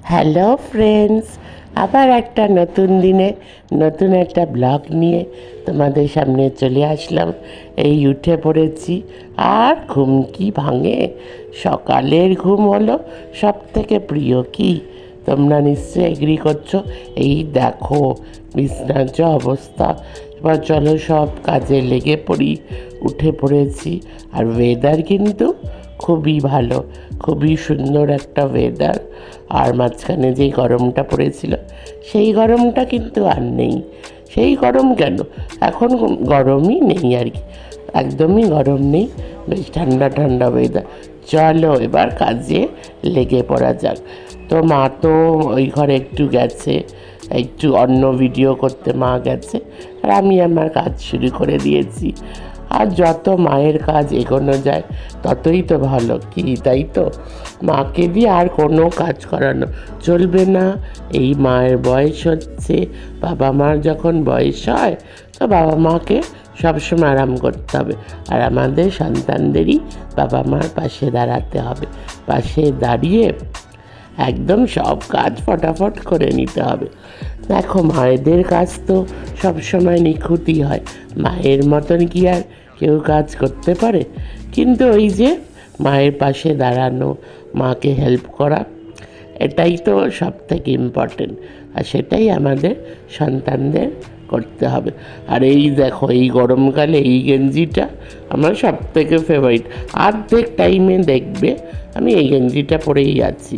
Hello friends আবার একটা নতুন দিনে, নতুন একটা ব্লগ নিয়ে তোমাদের সামনে চলে আসলাম। এই উঠে পড়েছি। আর ঘুম কি ভাঙে? সকালের ঘুম হলো সব থেকে প্রিয় কি? তোমরা নিশ্চয়ই এগ্রি করছ। এই দেখো, বিছনার যে অবস্থা। এবার চলো সব কাজে লেগে পড়ি। উঠে পড়েছি। আর ওয়েদার কিন্তু খুবই ভালো, খুবই সুন্দর একটা ওয়েদার আর মাঝখানে যেই গরমটা পড়েছিল, সেই গরমটা কিন্তু আর নেই। সেই গরম কেন? এখন গরমই নেই আর কি। একদমই গরম নেই। বেশ ঠান্ডা ঠান্ডা ওয়েদার চলো এবার কাজে লেগে পড়া যাক। তো মা তো ওই ঘরে একটু গেছে, একটু অন্য ভিডিও করতে মা গেছে। আর আমি আমার কাজ শুরু করে দিয়েছি। আর যত মায়ের কাজ এগোনো যায়, ততই তো ভালো। কি, তাই তো? মাকে দিয়ে আর কোনো কাজ করানো চলবে না। এই মায়ের বয়স হচ্ছে, বাবা মার যখন বয়স হয়, তো বাবা মাকে সবসময় আরাম করতে হবে। আর আমাদের সন্তানদেরই বাবা মার পাশে দাঁড়াতে হবে। পাশে দাঁড়িয়ে একদম সব কাজ ফটাফট করে নিতে হবে। দেখো, মায়েদের কাজ তো সবসময় নিখুঁতই হয়। মায়ের মতন কি আর কেউ কাজ করতে পারে। কিন্তু ওই যে মায়ের পাশে দাঁড়ানো, মাকে হেল্প করা, এটাই তো সব থেকে ইম্পর্টেন্ট আর সেটাই আমাদের সন্তানদের করতে হবে। আর এই দেখো, এই গরমকালে এই গেঞ্জিটা আমার সব থেকে ফেভারিট অর্ধেক টাইমে দেখবে আমি এই গেঞ্জিটা পরেই আছি।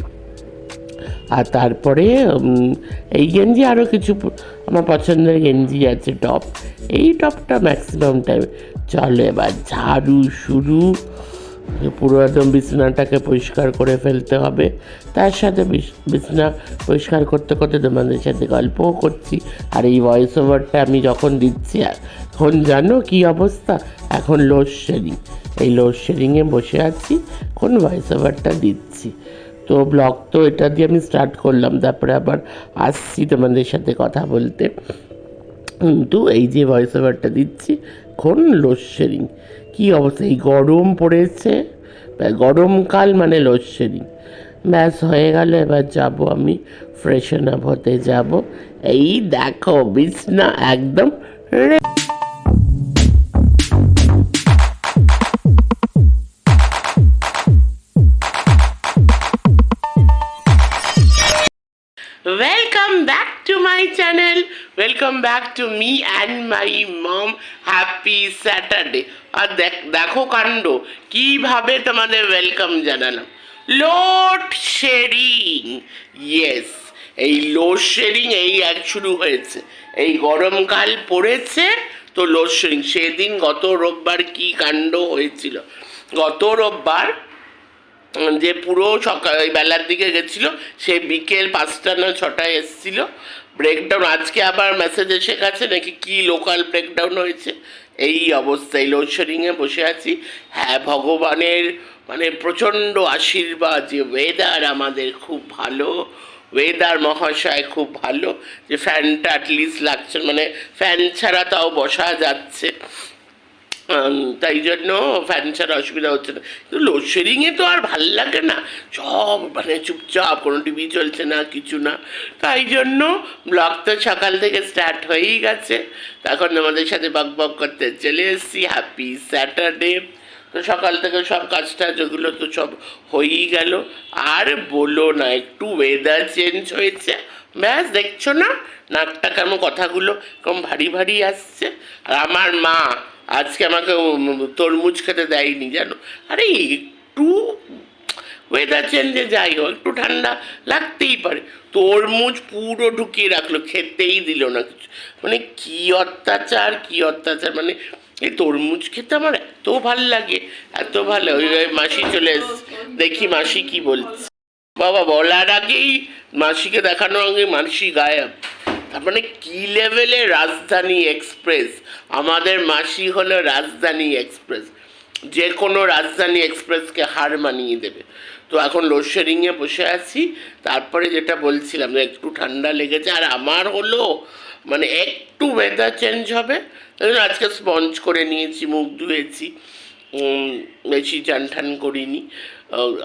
আর তারপরে এই গেঞ্জি আরও কিছু, আমার পছন্দের গেঞ্জি আছে টপ এই টপটা ম্যাক্সিমাম টাইম চলো এবার ঝাড়ু, শুরু। পুরো একদম বিছানাটাকে পরিষ্কার করে ফেলতে হবে। তার সাথে বিছ- বিছানা পরিষ্কার করতে করতে তোমাদের সাথে গল্পও করছি। আর এই ভয়েস ওভারটা আমি যখন দিচ্ছি এখন জানো কি অবস্থা? এখন লোড শেডিং এই লোড শেডিংয়ে বসে আছি কোন ভয়েস ওভারটা দিচ্ছি। তো ব্লগ তো এটা দিয়ে আমি স্টার্ট করলাম, তারপরে আবার আসছি তোমাদের সাথে কথা বলতে। কিন্তু এই যে ভয়েস ওভারটা দিচ্ছি কোন লোডশেডিং কী অবস্থা? এই গরম পড়েছে? গরমকাল মানে লোডশেডিং ব্যাস, হয়ে গেল, এবার যাব আমি ফ্রেশন আপ হতে যাব। এই দেখো, বিছনা একদম রে- Welcome back to my Welcome back to me and my mom. Happy Saturday. আর দেখ, দেখো কাণ্ড, কীভাবে তোমাদের ওয়েলকাম জানালাম। লোড শেডিং ইয়েস এই লোড শেডিং এই এক শুরু হয়েছে। এই গরমকাল পড়েছে, তো লোড শেডিং সেদিন গত রোববার কি কাণ্ড হয়েছিল? গত রোববার, যে পুরো সকাল বেলার দিকে গেছিল, সে বিকেল পাঁচটা না ছটায় এসেছিল। ব্রেকডাউন আজকে আবার মেসেজ এসে গেছে নাকি কী লোকাল ব্রেকডাউন হয়েছে? এই অবস্থায় লোডশেডিংয়ে বসে আছি। হ্যাঁ ভগবানের মানে প্রচণ্ড আশীর্বাদ যে ওয়েদার আমাদের খুব ভালো। ওয়েদার মহাশয় খুব ভালো। যে ফ্যানটা অ্যাটলিস্ট লাগছে। মানে ফ্যান ছাড়া তাও বসা যাচ্ছে। তাই জন্য ফ্যান ছাড়া অসুবিধা হচ্ছে না। কিন্তু লোডশেডিংয়ে তো আর ভালো লাগে না। সব মানে চুপচাপ, কোনো টিভি চলছে না, কিছু না। তাই জন্য ব্লগ তো সকাল থেকে স্টার্ট হয়েই গেছে। তখন আমাদের সাথে বক বক করতে চলে এসেছি। হ্যাপি স্যাটারডে তো সকাল থেকে সব কাজটা যেগুলো তো সব হয়েই গেল। আর বলো না, একটু ওয়েদার চেঞ্জ হয়েছে। ব্যাস, দেখছ না? নাকটা কেমন কথাগুলো কেমন ভারী ভারী আসছে। আর আমার মা আজকে আমাকে তরমুজ খেতে দেয়নি, জানো? আরে, একটু ওয়েদার চেঞ্জে যাই হোক, একটু ঠান্ডা লাগতেই পারে। তরমুজ পুরো ঢুকিয়ে রাখল, খেতেই দিল না কিছু। মানে কি অত্যাচার কি অত্যাচার মানে এই তরমুজ খেতে আমার এত ভালো লাগে, এত ভালো। ওই মাসি চলে দেখি মাসি কি বলছে। বাবা, বলার আগেই মাসিকে দেখানোর আগে মাসি গায়েব। তার মানে কি লেভেলে রাজধানী এক্সপ্রেস? আমাদের মাসি হলো রাজধানী এক্সপ্রেস। যে কোনো রাজধানী এক্সপ্রেসকে হার মানিয়ে দেবে। তো এখন লোডশেডিংয়ে বসে আছি। তারপরে যেটা বলছিলাম একটু ঠান্ডা লেগেছে। আর আমার হলো মানে একটু ওয়েদার চেঞ্জ হবে। আজকে স্পঞ্জ করে নিয়েছি, মুখ ধুয়েছি। বেশি চান ঠান করিনি।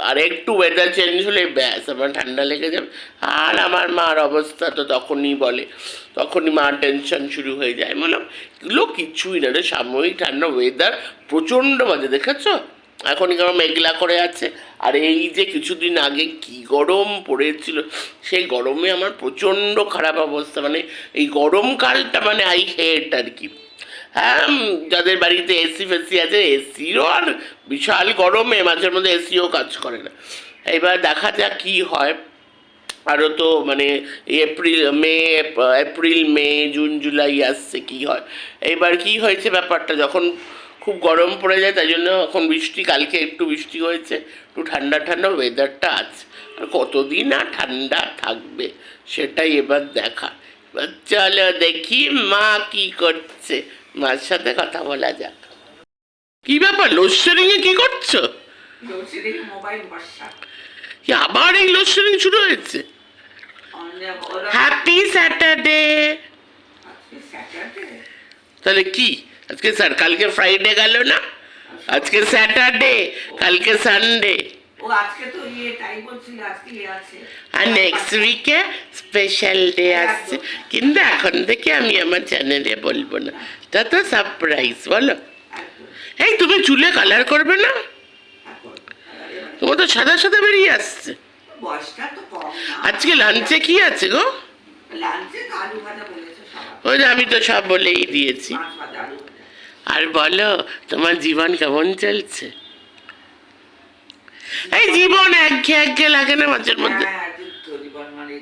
আর একটু ওয়েদার চেঞ্জ হলে ব্যাস আমার ঠান্ডা লেগে যাবে। আর আমার মার অবস্থা তো তখনই বলে, তখনই মার টেনশন শুরু হয়ে যায়। বললাম, এগুলো কিছুই না রে, সাময়িক ঠান্ডা ওয়েদার প্রচণ্ড বাজে দেখেছ? এখন কেমন মেঘলা করে আছে? আর এই যে কিছুদিন আগে কি গরম পড়েছিল, সেই গরমে আমার প্রচণ্ড খারাপ অবস্থা মানে এই গরমকালটা মানে আই হেট আর কি। যাদের বাড়িতে এসি ফেসি আছে এসিও আর বিশাল গরমে মাঝের মধ্যে এসিও কাজ করে না। এবার দেখা যাক কী হয়। আরও তো মানে April May April May June July আসছে কি হয়। এবার কি হয়েছে ব্যাপারটা? যখন খুব গরম পড়ে যায়, তাই জন্য এখন বৃষ্টি, কালকে একটু বৃষ্টি হয়েছে, একটু ঠান্ডা ঠান্ডা ওয়েদারটা আছে। আর কতদিন আর ঠান্ডা থাকবে সেটাই এবার দেখা। এবার চলো দেখি মা কি করছে। মার সাথে কথা বলা যাক। কি ব্যাপার? লোডশেডিং এ কি করছ? লোডশেডিং মোবাইল বর্ষা। কি আবার এই লোডশেডিং শুরু হয়েছে? হ্যাপি স্যাটারডে স্যাটারডে তাহলে কি? আজকে স্যার কালকে ফ্রাইডে গেল না? আজকে স্যাটারডে কালকে সানডে ইয়ে ইয়ে আর নেক্সট উইকে স্পেশাল ডে আসছে কিন্তু এখন থেকে আমি আমার চ্যানেলে বলব না। তা তো সারপ্রাইজ বলো। এই তুমি চুলে কালার করবে না। তোমার তো সাদা সাদা বেরিয়ে আসছে। আজকে লাঞ্চে কি আছে গো? ওই যে আমি তো সব বলেই দিয়েছি। আর বলো তোমার জীবন কেমন চলছে? এই জীবন একঘে একঘে লাগে না মাঝের মধ্যে। হ্যাঁ জীবন মানে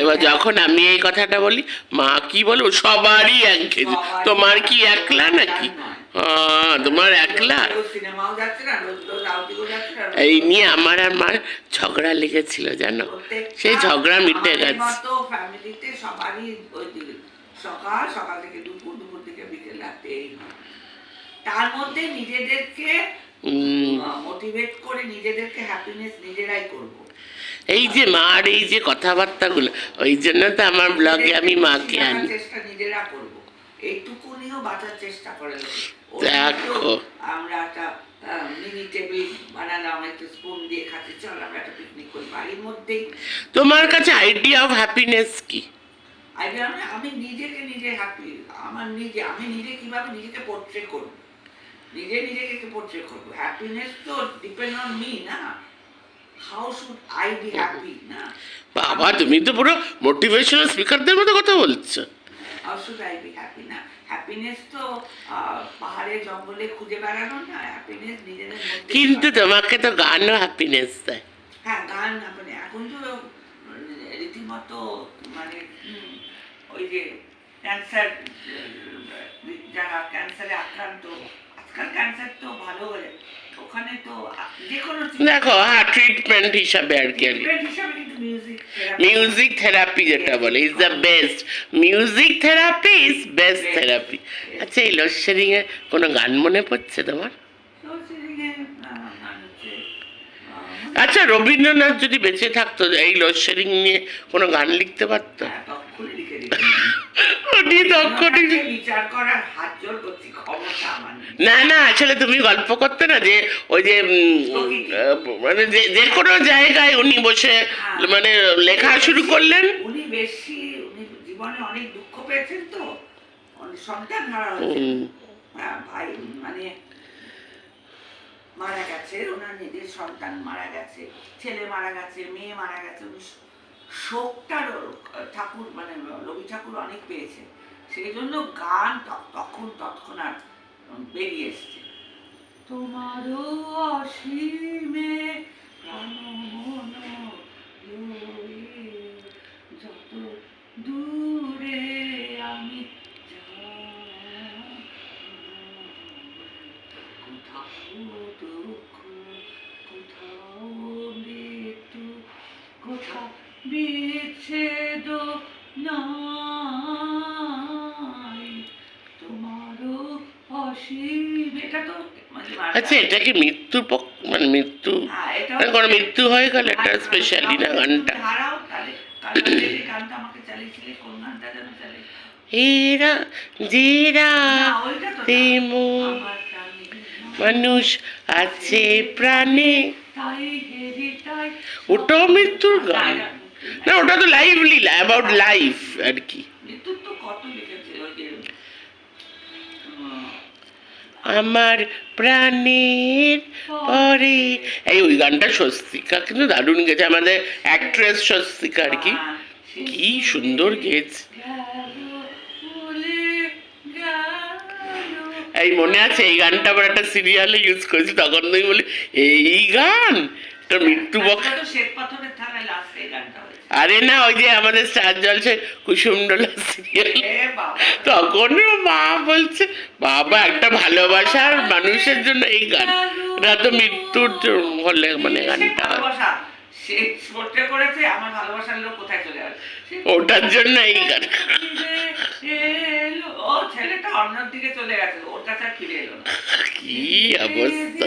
এবার যখন আমি এই কথাটা বলি মা কি বলো সবারই একঘে তোমার কি একলা নাকি? তোমার একলা? এই নিয়ে আমার আর মার ঝগড়া লেগেছিল জানো? সেই ঝগড়া মিটে গেছে। মতো ফ্যামিলিতে সবারই ওই দিকে সকাল সকাল থেকে দুপুর দুপুর থেকে বিকেল রাতে তার মধ্যে নিজেদেরকে মোটিভেট করে নিজেদেরকে হ্যাপিনেস নিজেরাই করব। এই যে মার এই যে কথাবার্তাগুলো ওই জন্য তো আমার ব্লগে আমি মাকে আনি। চেষ্টা নিজেরা করব। এইটুকুনিও বাঁচার চেষ্টা করে দেখো। আমরা একটা মিনি তোমার কাছে আইডিয়া অফ হ্যাপিনেস কি? আইডিয়া আমি আমি নিজেকে নিজে হ্যাপি আমার নিজে আমি নিজে কীভাবে নিজেকে পোর্ট্রে করব? নিজে নিজেকে পোর্ট্রে করব। হ্যাপিনেস তো ডিপেন্ড অন মি না? How should I be happy না? বাবা তুমি তো পুরো মোটিভেশনাল স্পিকারদের মতো কথা বলছো। How should I be happy না? হ্যাপিনেস তো পাহাড়ে জঙ্গলে খুঁজে বেড়ানো না। হ্যাপিনেস নিজেদের মধ্যে কিন্তু তোমাকে তো গানও হ্যাপিনেস দেয়। হ্যাঁ গান মানে এখন তো রীতিমতো মানে ওই যে ক্যান্সার যারা ক্যান্সারে আক্রান্ত হয়ে দেখো হ্যাঁ ট্রিটমেন্ট হিসাবে আর কি আর মিউজিক থেরাপি যেটা বলে is the best music therapy is best therapy আচ্ছা এই লোডশেডিং এ কোনো গান মনে পড়ছে তোমার? আচ্ছা রবীন্দ্রনাথ যদি বেঁচে থাকতো এই লোডশেডিং নিয়ে কোনো গান লিখতে পারতো? উনি বিচার করার হাত জোর করছি ক্ষমতা না না আসলে তুমি গল্প করতে না যে ওই যে মানে যে কোনো জায়গায় উনি বসে মানে লেখা শুরু করলেন। উনি বেশি উনি জীবনে অনেক দুঃখ পেয়েছেন তো। সন্তান হারা। হ্যাঁ, ভাই মানে মারা গেছে ওনার নিজের সন্তান মারা গেছে ছেলে মারা গেছে মেয়ে মারা গেছে উনি শোকটা ঠাকুর মানে রবি ঠাকুর অনেক পেয়েছে সেই জন্য গান তখন তৎক্ষণাৎ বেরিয়ে এসছে। তোমারও অসীমে প্রাণ মন এটা কি মৃত্যুর পক- মানে মৃত্যু হ্যাঁ, মানে কোনো মৃত্যু হয়ে গেল এটা হ্যাঁ, স্পেশালি না গানটা। এরা প্রাণে মানুষ আছে প্রাণে। ওটাও মৃত্যুর গান। না ওটা তো লাইভলি অ্যাবাউট লাইফ আর কি। আমার প্রাণের পরে। এই ওই গানটা স্বস্তিকা, কিন্তু দারুণ গেছে আমাদের অ্যাক্ট্রেস স্বস্তিকা আর কি। কি সুন্দর গেছে। এই মনে আছে, এই গানটা আবার একটা সিরিয়ালে ইউজ করেছি, তখন তুমি বলি, এই গান? তো মৃত্যু বক্স পাথরের লাস্টে এই গানটা। আরে না ওই যে আমাদের স্টার জলসে কুসুমডোলা সিরিয়াল তখন মা বলছে বাবা একটা ভালোবাসার মানুষের জন্য এই গান। এটা তো মৃত্যুর হলে মানে গানটা। ভালোবাসা। সে স্পোর্টে করেছে আমার ভালোবাসার লোক কোথায় চলে ওটার জন্য এই গান। ফিরে ও ছেলেটা অন্য দিকে চলে গেছে ওর কাছে ফিরে এলো কি অবস্থা।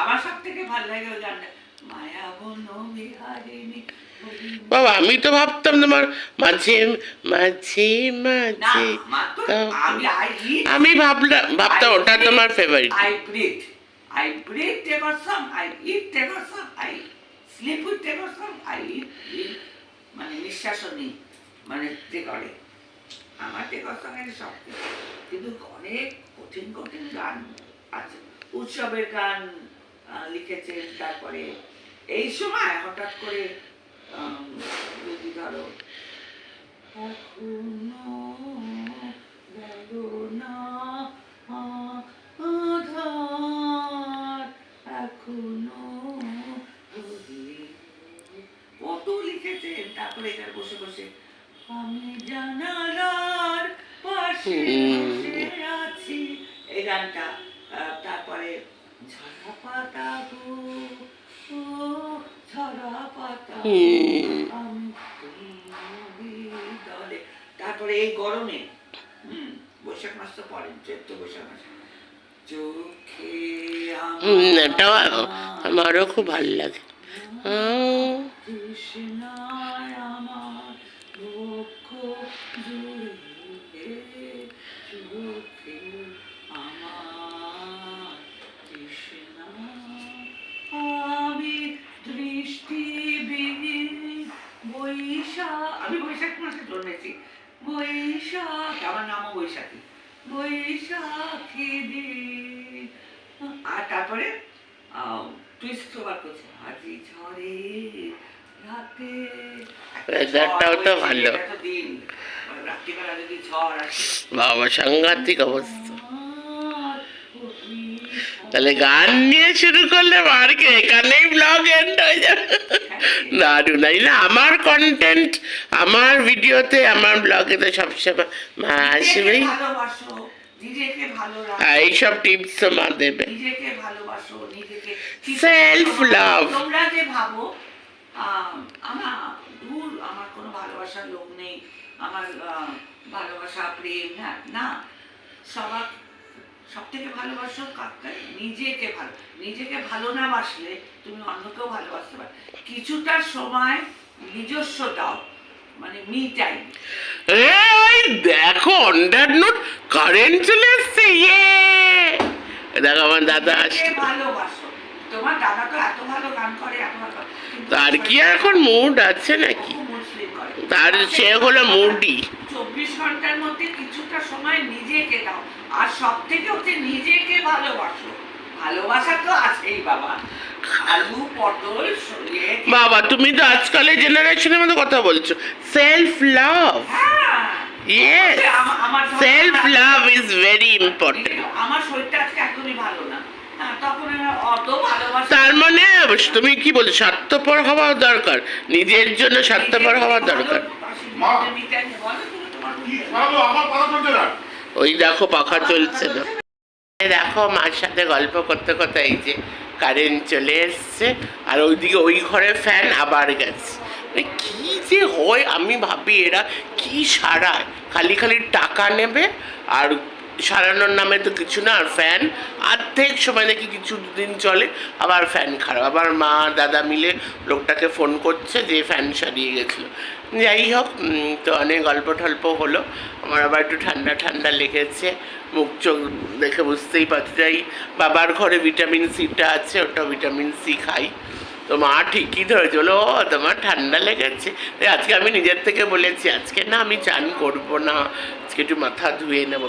আমার সব থেকে ভালো লাগে ওই গানটা। বাবা আমি তো ভাবতাম তোমার মাঝে মাঝে মাঝে আমি আই ইট ভাবলাম ভাবতাম ওটা তোমার favourite. I eat, take a song. I sleep with, take a song. I eat, eat. মানে নিঃশ্বাসও নেই মানে তে করে আমার টেকর সঙ্গের সব। কিন্তু অনেক কঠিন কঠিন গান আছে উৎসবের গান আহ, লিখেছেন তারপরে এই সময় হঠাৎ করে যদি ধরো এখনও গেল না আধার, এখনও কত লিখেছেন তারপরে এখানে বসে বসে আমি জানালার পাশে বসে আছি। এই গানটা তারপরে ঝরা পাতা গো তারপরে এই গরমে বৈশাখ মাস তো পরে চৈত্র বৈশাখ মাস। এটাও আমারও খুব ভালো লাগে। তৃষ্ণায় আমার আমি বৈশাখ মাসে জন্মেছি। বৈশাখ আমার নামও বৈশাখী। বৈশাখী দিন। আর তারপরে টুইস্ট ওভার করছে। আজি ঝরে রাতে একটা Weather-টাও ঝড় তো হয়েছে, ভালো। রাত্রিবেলা যদি ঝড় আসে। বাবা সাংঘাতিক অবস্থা। তাহলে গান নিয়ে শুরু করলে আর কি? এখানেই ব্লগ এন্ড হয়ে যাবে। দারুণ না আমার কন্টেন্ট আমার ভিডিওতে আমার ব্লগেতে সবসময় মা আসবেই। এইসব টিপস মা দেবে। Self love. তোমরা যে ভাবো আমার দূর আমার কোনো ভালোবাসার লোক নেই। আমার ভালোবাসা প্রেম না সবার সব থেকে ভালোবাসো কাকে নিজেকে ভালো নিজেকে ভালো না বাসলে তুমি অন্যকেও ভালোবাসতে পারো। কিছুটা সময় নিজস্ব দাও মানে মি টাইম এই দেখো অন্ডার নোট কারেন্ট চলে এসছে ইয়ে! দেখো আমার দাদা আসছে। ভালোবাসো। তোমার দাদা তো এত ভালো গান করে এত ভালো তার কি এখন মুড আছে নাকি? তার সে হলো মুডি চব্বিশ ঘণ্টার মধ্যে কিছুটা সময় নিজেকে দাও। আর সব থেকে হচ্ছে নিজেকে ভালোবাসো। ভালোবাসা তো আছেই বাবা। আলু পটল বাবা তুমি তো আজকালের জেনারেশনের মধ্যে কথা বলছো। সেলফ লাভ হ্যাঁ yes self love is very important আমার শরীরটা আজকে একদমই ভালো না। হ্যাঁ, তার মানে তুমি কি বলছো স্বার্থপর হওয়া দরকার। নিজের জন্য স্বার্থপর হওয়া দরকার। কি ওই দেখো পাখা চলছে না। দেখো মার সাথে গল্প করতে করতে এই যে কারেন্ট চলে এসছে, আর ওইদিকে ওই ঘরে ফ্যান আবার গেছে। মানে কি যে হয়, আমি ভাবি এরা কি সারায়। খালি খালি টাকা নেবে আর সারানোর নামে তো কিছু না আর ফ্যান অর্ধেক সময় দেখি কিছু দিন চলে আবার ফ্যান খারাপ। আবার মা দাদা মিলে লোকটাকে ফোন করছে যে ফ্যান সারিয়ে গেছিল। যাই হোক তো অনেক গল্প টল্প হলো। আমার আবার একটু ঠান্ডা ঠান্ডা লেগেছে মুখ চোখ দেখে বুঝতেই পারছি। যাই বাবার ঘরে ভিটামিন সিটা আছে ওটা ভিটামিন সি খাই। তো মা ঠিকই ধরেছে বলো "ও, তোমার ঠান্ডা লেগেছে। আজকে আমি নিজের থেকে বলেছি আজকে না আমি চান করব না আজকে একটু মাথা ধুয়ে নেব।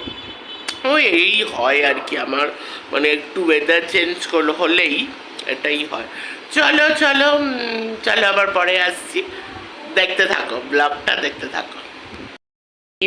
ও এই হয় আর কি। আমার মানে একটু ওয়েদার চেঞ্জ করলে হলেই এটাই হয়। চলো চলো চলো আবার পরে আসছি। দেখতে থাকো ব্লগটা দেখতে থাকো।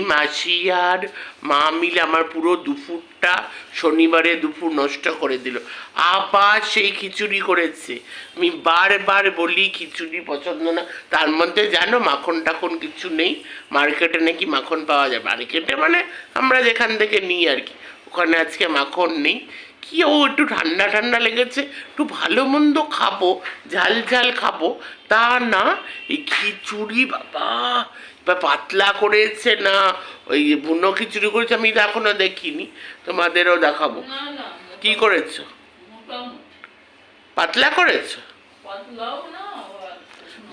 মাসি আর মা মিলে আমার পুরো দুপুরটা শনিবারে দুপুর নষ্ট করে দিল। আবার সেই খিচুড়ি করেছে। আমি বারবার বলি, খিচুড়ি পছন্দ না। তার মধ্যে জানো, মাখন টাখন কিছু নেই। মার্কেটে নাকি মাখন পাওয়া যায়। মার্কেটে মানে আমরা যেখান থেকে নিই আর কি। ওখানে আজকে মাখন নেই। কি ও একটু ঠান্ডা ঠান্ডা লেগেছে। একটু ভালো মন্দ খাব, ঝাল ঝাল খাব। তা না, এই খিচুড়ি বাবা বা পাতলা করেছে না ওই বুনো খিচুড়ি করেছে আমি তো এখনও দেখিনি তোমাদেরও দেখাবো। কি করেছ? পাতলা করেছ?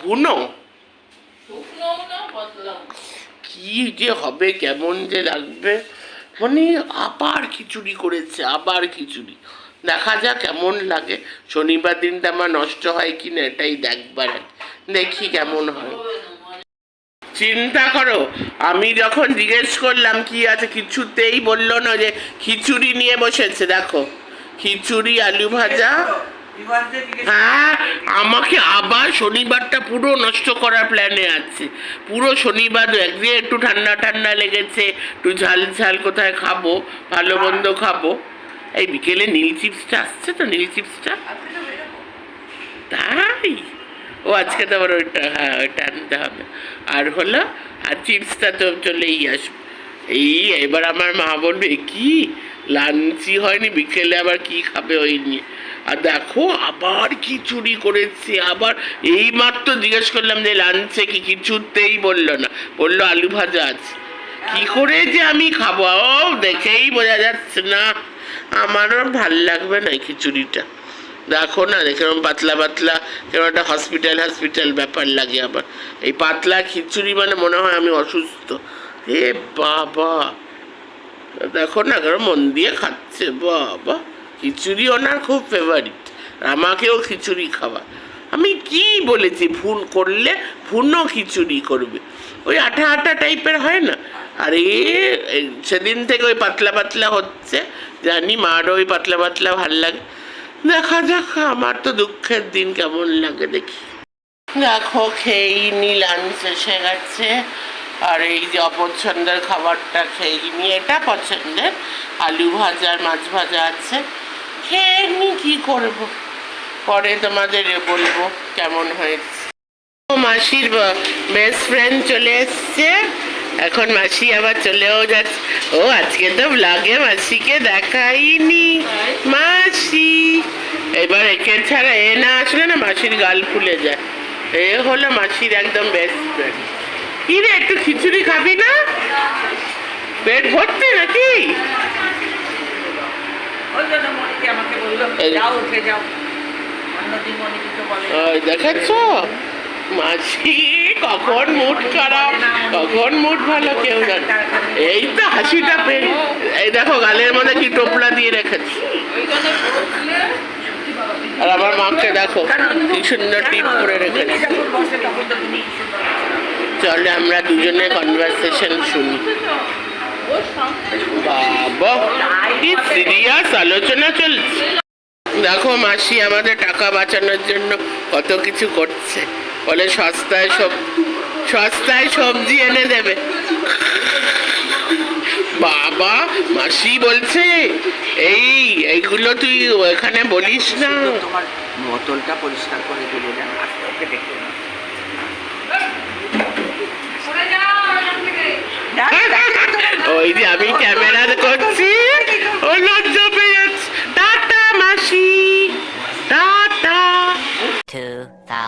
বুনো। কি যে হবে কেমন যে লাগবে। মানে আবার খিচুড়ি করেছে আবার খিচুড়ি। দেখা যাক কেমন লাগে। শনিবার দিনটা আমার নষ্ট হয় কি না এটাই দেখবার। দেখি কেমন হয়। চিন্তা করো, আমি যখন জিজ্ঞেস করলাম কি আছে, কিছুতেই বলল না যে খিচুড়ি নিয়ে বসেছে, দেখো। খিচুড়ি, আলু ভাজা। হ্যাঁ আমাকে আবার শনিবারটা পুরো নষ্ট করার প্ল্যানে আছে। পুরো শনিবার একদিন একটু ঠান্ডা ঠান্ডা লেগেছে, একটু ঝাল ঝাল কোথায় খাব, ভালো মন্দ খাব। এই বিকেলে নীল চিপসটা আসছে তো, নীল চিপসটা? তাই। ও আজকে তো আবার ওইটা হ্যাঁ ওইটা আনতে হবে। আর হলো, আর চিপসটা তো চলেই আসবে। এই, এবার আমার মা বলবে, কি? লাঞ্চই হয়নি, বিকেলে আবার কি খাবে ওই নিয়ে? আর দেখো, আবার কি চুরি করেছে, আবার এই মাত্র জিজ্ঞেস করলাম যে, লাঞ্চে কি কিছুতেই বলল না? বলল, আলু ভাজা আছে। কি করে যে আমি খাব? দেখেই বোঝা যাচ্ছে না। আমারও ভালো লাগবে না খিচুড়িটা। দেখো না কেরম পাতলা পাতলা কেরম একটা হসপিটাল হসপিটাল ব্যাপার লাগে আবার। এই পাতলা খিচুড়ি মানে মনে হয় আমি অসুস্থ। এ বাবা। দেখো না কেন মন দিয়ে খাচ্ছে, বাবা। খিচুড়ি ওনার খুব ফেভারিট আমাকেও খিচুড়ি খাওয়া। আমি কি বলেছি, ভুল করলে ভুনো খিচুড়ি করবে। ওই আঠা আঠা টাইপের হয় না? আর এ সেদিন থেকে ওই পাতলা পাতলা হচ্ছে, জানি মারও ওই পাতলা পাতলা ভালো লাগে। দেখা যাক, আমার তো দুঃখের দিন কেমন লাগে দেখি। দেখো খেয়েই নি লাঞ্চ এসে গেছে। আর এই যে অপছন্দের খাবারটা খেয়ে নি এটা পছন্দের। আলু ভাজা, মাছ ভাজা আছে। খেয়ে নি কি করব? পরে তোমাদের বলব কেমন হয়েছে। মাসির বেস্ট ফ্রেন্ড চলে এসছে। এখন মাসি আবার চলেও যাচ্ছে। ও আজকে তো ব্লগে মাসিকে দেখাইনি। মাসি। এবার একে ছাড়া এ না আসলে না মাসির গাল ফুলে যায়। এ হলো মাসির একদম বেস্ট ফ্রেন্ড কি রে একটু খিচুড়ি খাবি না? পেট ভর্তি নাকি? দেখেছ মাসি কখন মুড খারাপ, কখন মুড ভালো কেউ জানে। এই তো হাসিটা পেয়ে এই দেখো, গালের মধ্যে কি টোপলা দিয়ে রেখেছি। আর আমার মাকে দেখো, কি সুন্দর টিপ করে রেখেছি। চলে আমরা দুজনে কনভারসেশন শুনি। বাবা, কি সিরিয়াস আলোচনা চলছে। দেখো মাসি আমাদের টাকা বাঁচানোর জন্য কত কিছু করছে। বলে সস্তায় সব সস্তায় সবজি এনে দেবে। বাবা মাসি বলছে এই এইগুলো তুই ওখানে বলিস না। তোমার বোতলটা পরিষ্কার করে দিলে না ওই যে আমি ক্যামেরা করছি।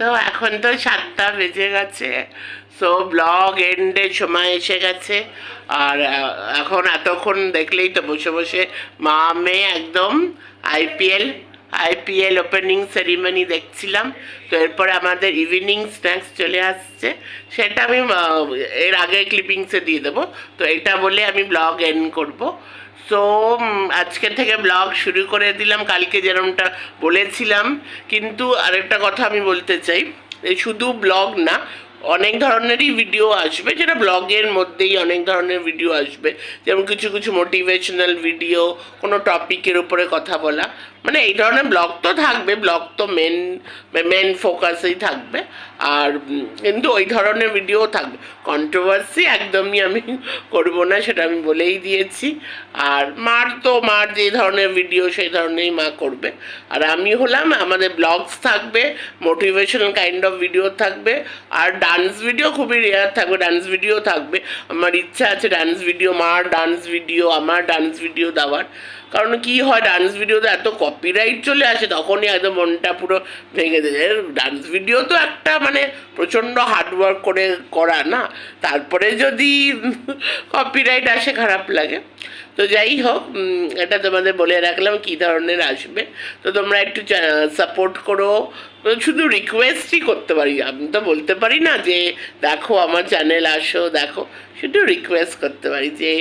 তো এখন তো সাতটা বেজে গেছে। সো ব্লগ এন্ডের সময় এসে গেছে। আর এখন এতক্ষণ দেখলেই তো বসে বসে মা মেয়ে একদম আইপিএল আইপিএল ওপেনিং সেরিমনি দেখছিলাম। তো এরপরে আমাদের ইভিনিং স্ন্যাক্স চলে আসছে। সেটা আমি এর আগে ক্লিপিংসে দিয়ে দেবো। তো এটা বলে আমি ব্লগ এন্ড করব। সো আজকে থেকে ব্লগ শুরু করে দিলাম। কালকে যেরমটা বলেছিলাম। কিন্তু আরেকটা কথা আমি বলতে চাই। এই শুধু ব্লগ না অনেক ধরনেরই ভিডিও আসবে, যেটা ব্লগের মধ্যেই অনেক ধরনের ভিডিও আসবে। যেমন কিছু কিছু মোটিভেশনাল ভিডিও কোনো টপিকের উপরে কথা বলা। মানে এই ধরনের ব্লগ তো থাকবে ব্লগ তো মেন মেন ফোকাসেই থাকবে। আর কিন্তু ওই ধরনের ভিডিও থাকবে কন্ট্রোভার্সি একদমই আমি করব না, সেটা আমি বলেই দিয়েছি। আর মার তো, মার যে ধরনের ভিডিও সেই ধরনেরই মা করবে। আর আমি হলাম, আমাদের ব্লগস থাকবে মোটিভেশনাল কাইন্ড অফ ভিডিও থাকবে, আর ডান্স ভিডিও খুবই রেয়ার থাকবে ডান্স ভিডিও থাকবে। আমার ইচ্ছা আছে ডান্স ভিডিও মার ডান্স ভিডিও আমার ডান্স ভিডিও দেওয়ার। কারণ কি হয় ডান্স ভিডিওতে এত কপিরাইট চলে আসে, তখনই একদম মনটা পুরো ভেঙে দেয় ডান্স ভিডিও তো একটা মানে প্রচণ্ড হার্ডওয়ার্ক করে করা না। তারপরে যদি কপিরাইট আসে, খারাপ লাগে। তো যাই হোক এটা তোমাদের বলে রাখলাম কী ধরনের আসবে। তো তোমরা একটু সাপোর্ট করো। শুধু রিকোয়েস্টই করতে পারি। আমি তো বলতে পারি না যে, দেখো, আমার চ্যানেল আসো, দেখো। শুধু রিকোয়েস্ট করতে পারি যে,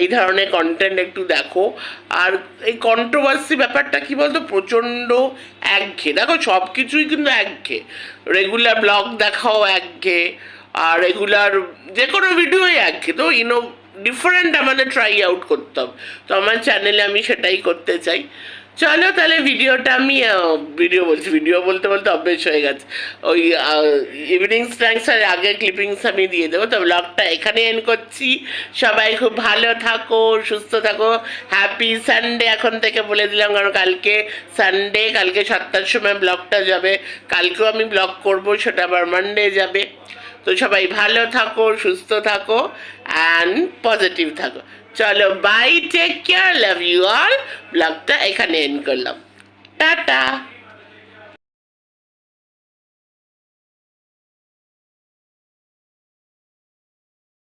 এই ধরনের কন্টেন্ট একটু দেখো। আর এই কন্ট্রোভার্সি ব্যাপারটা কি বলতো? প্রচণ্ড একঘেয়ে। দেখো সব কিছুই কিন্তু একঘেয়ে। রেগুলার ব্লগ দেখাও একঘেয়ে। আর রেগুলার যে কোনো ভিডিওই একঘেয়ে। তো ইনো ডিফারেন্ট আমাদের ট্রাই আউট করতে হবে। তো আমার চ্যানেলে আমি সেটাই করতে চাই। চলো তাহলে ভিডিওটা আমি ভিডিও বলছি। ভিডিও বলতে বলতে অভ্যেস হয়ে গেছে। ওই ইভিনিং স্ন্যাক্সের আগে ক্লিপিংস আমি দিয়ে দেবো। তো ব্লগটা এখানে এন্ড করছি। সবাই খুব ভালো থাকো, সুস্থ থাকো। হ্যাপি সানডে এখন থেকে বলে দিলাম, কারণ কালকে সানডে কালকে সাতটার সময় ব্লগটা যাবে। কালকেও আমি ব্লগ করব, সেটা আবার মানডে যাবে। তো সবাই ভালো থাকো, সুস্থ থাকো অ্যান্ড পজিটিভ থাকো। চলো bye take care love you all ব্লগটা এখানে এন্ড করলাম। টাটা।